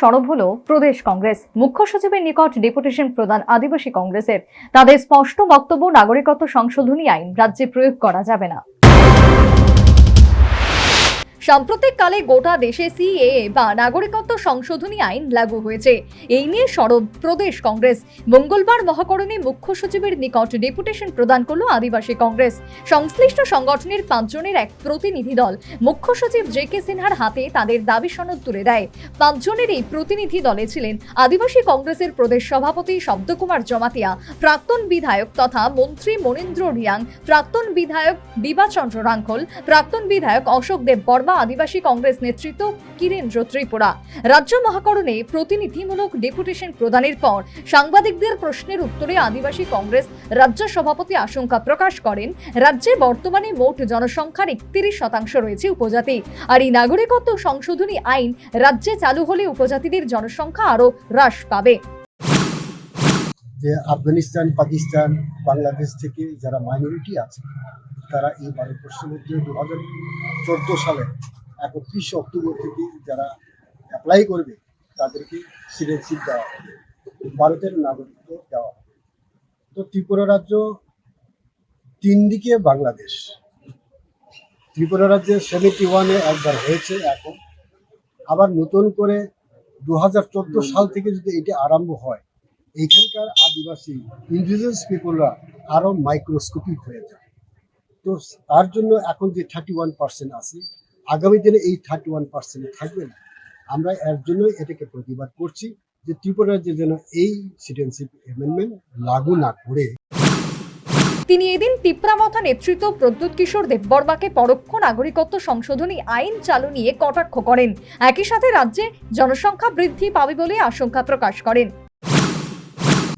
সরব হল প্রদেশ কংগ্রেস। মুখ্য সচিবের নিকট ডেপুটেশন প্রদান আদিবাসী কংগ্রেসের। তাদের স্পষ্ট বক্তব্য, নাগরিকত্ব সংশোধনী আইন রাজ্যে প্রয়োগ করা যাবে না। সাম্প্রতিককালে গোটা দেশে সিএএ বা নাগরিকত্ব সংশোধনী আইন লাগু হয়েছে। এই নিয়ে সরব প্রদেশ কংগ্রেস। মঙ্গলবার মহাকরণে মুখ্য সচিবের নিকট ডেপুটেশন প্রদান করল আদিবাসী কংগ্রেস। সংশ্লিষ্ট সংগঠনের পাঁচজনের এক প্রতিনিধি দল। মুখ্য সচিব জে কে সিনহার হাতে তাদের দাবি সনদ তুলে দেয়। পাঁচজনের এই প্রতিনিধি দলে ছিলেন আদিবাসী কংগ্রেসের প্রদেশ সভাপতি শব্দকুমার জমাতিয়া, প্রাক্তন বিধায়ক তথা মন্ত্রী মনীন্দ্র রিয়াং, প্রাক্তন বিধায়ক বিভাচন্দ্র রাঙ্খল, প্রাক্তন বিধায়ক অশোক দেব বর্মা আদিবাসী কংগ্রেস নেতৃত্ব কিরেন্দ্র ত্রিপুরা রাজ্য মহাকরণে প্রতিনিধিমূলক ডেপুটেশন প্রদানের পর সাংবাদিকদের প্রশ্নের উত্তরে আদিবাসী কংগ্রেস রাজ্য সভাপতি আশঙ্কা প্রকাশ করেন, রাজ্যে বর্তমানে মোট জনসংখ্যার একত্রিশ শতাংশ রয়েছে উপজাতি। আর এই নাগরিকত্ব সংশোধনী আইন রাজ্যে চালু হলে উপজাতিদের জনসংখ্যা আরও হ্রাস পাবে। যে আফগানিস্তান, পাকিস্তান, বাংলাদেশ থেকে যারা মাইনরিটি আছে তারা এই ভারতবর্ষের মধ্যে দু হাজার চোদ্দ সালে একত্রিশে অক্টোবর থেকে যারা অ্যাপ্লাই করবে, তাদেরকে সিটিজেনশিপ দেওয়া হবে। ভারতের নাগরিকত্ব দেওয়া হবে। তো ত্রিপুরা রাজ্য তিন দিকে বাংলাদেশ। ত্রিপুরা রাজ্যে সেভেন্টি ওয়ানে একবার হয়েছে এখন। আবার নতুন করে দু হাজার চোদ্দ সাল থেকে যদি এটি আরম্ভ হয়, এইখানকার আদিবাসী ইন্ডিজিনাস পিপলরা আরও মাইক্রোস্কোপিক হয়ে যায় তো তার জন্য এখন যে থার্টি ওয়ান পার্সেন্ট আছে আগামী দিনে এই থার্টি ওয়ান পার্সেন্ট থাকবে না। আমরা এর জন্যই এটাকে প্রতিবাদ করছি যে ত্রিপুরা রাজ্যে যেন এই সিটিজেনশিপ অ্যামেন্ডমেন্ট লাগু না করে। তিনি এদিন তিপ্রামথা নেতৃত্ব প্রদ্যুৎ কিশোর দেববর্মাকে পরোক্ষ নাগরিকত্ব সংশোধনী আইন চালু নিয়ে কটাক্ষ করেন। একই সাথে রাজ্যে জনসংখ্যা বৃদ্ধি পাবে বলে আশঙ্কা প্রকাশ করেন।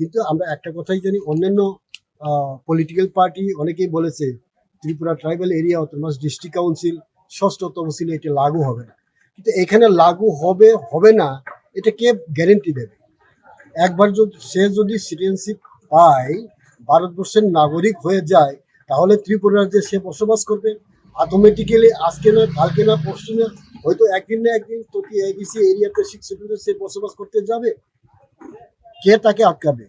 কিন্তু আমরা একটা কথাই জানি অন্যান্য পলিটিক্যাল পার্টি অনেকেই বলেছে Tripura tribal area autonomous district council, ষষ্ঠ তহসিলে এটি লাগু হবে না। কিন্তু এখানে লাগু হবে হবে না, এটা কে গ্যারেন্টি দেবে? একবার যদি, সে যদি সিটিজেনশিপ পায়, ভারতবর্ষের নাগরিক হয়ে যায়, তাহলে ত্রিপুরা রাজ্যে সে বসবাস করবে। অটোমেটিক্যালি আজকে না, কালকে না, পরশু না, হয়তো একদিন না একদিন তো কি এবিসি এরিয়াতে সিক্স সে বসবাস করতে যাবে। কে তাকে আটকাবে?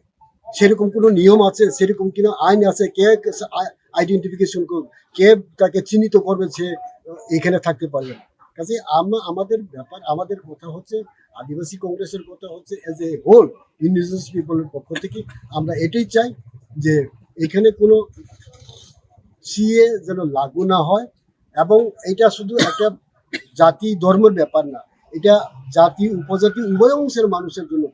সেরকম কোনো নিয়ম আছে? সেরকম কোনো আইন আছে? কে আইডেন্টিফিকেশন করবে কে তাকে চিহ্নিত করবে সে এখানে থাকতে পারবে না। কাজে আমাদের ব্যাপার, আমাদের কথা হচ্ছে, আদিবাসী কংগ্রেসের কথা হচ্ছে এজ এ হোল ইন্ডিজিনাস পিপলের পক্ষ থেকে আমরা এটাই চাই যে এখানে কোনো সিএ যেন লাগু না হয় এবং এটা শুধু একটা জাতি ধর্মের ব্যাপার না, এটা জাতি, উপজাতি উভয় অংশের মানুষের জন্য।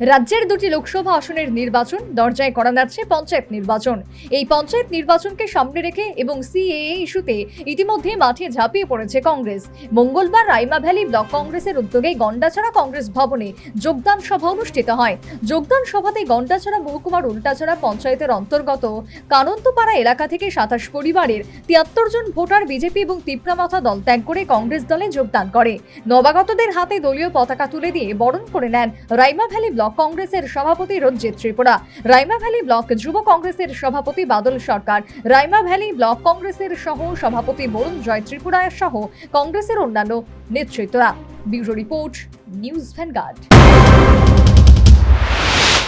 রাজ্যের দুটি লোকসভা আসনের নির্বাচন দরজায় করা যাচ্ছে পঞ্চায়েত নির্বাচন। এই পঞ্চায়েত নির্বাচনকে সামনে রেখে এবং সিএএ ইস্যুতে ইতিমধ্যে মাঠে ঝাঁপিয়ে পড়েছে কংগ্রেস। মঙ্গলবার রাইমা ভ্যালি ব্লক কংগ্রেসের উদ্যোগে গন্ডাছড়া কংগ্রেস ভবনে যোগদান সভা অনুষ্ঠিত হয়। যোগদান সভাতে গন্ডাছড়া মহকুমার উল্টাছড়া পঞ্চায়েতের অন্তর্গত কানন্তপাড়া এলাকা থেকে সাতাশ পরিবারের তিয়াত্তর জন ভোটার বিজেপি এবং তিপ্রামাথা দল ত্যাগ করে কংগ্রেস দলে যোগদান করে। নবাগতদের হাতে দলীয় পতাকা তুলে দিয়ে বরণ করে নেন রাইমা ভ্যালি ব্লক কংগ্রেসের সভাপতি রঞ্জিত ত্রিপুরা, রাইমা ভ্যালি ব্লক যুব কংগ্রেসের সভাপতি বাদল সরকার, রাইমা ভ্যালি ব্লক কংগ্রেসের সহ সভাপতি বরুণ জয় ত্রিপুরা সহ কংগ্রেসের অন্যান্য নেতৃত্বরা। Bureau report, news Vanguard.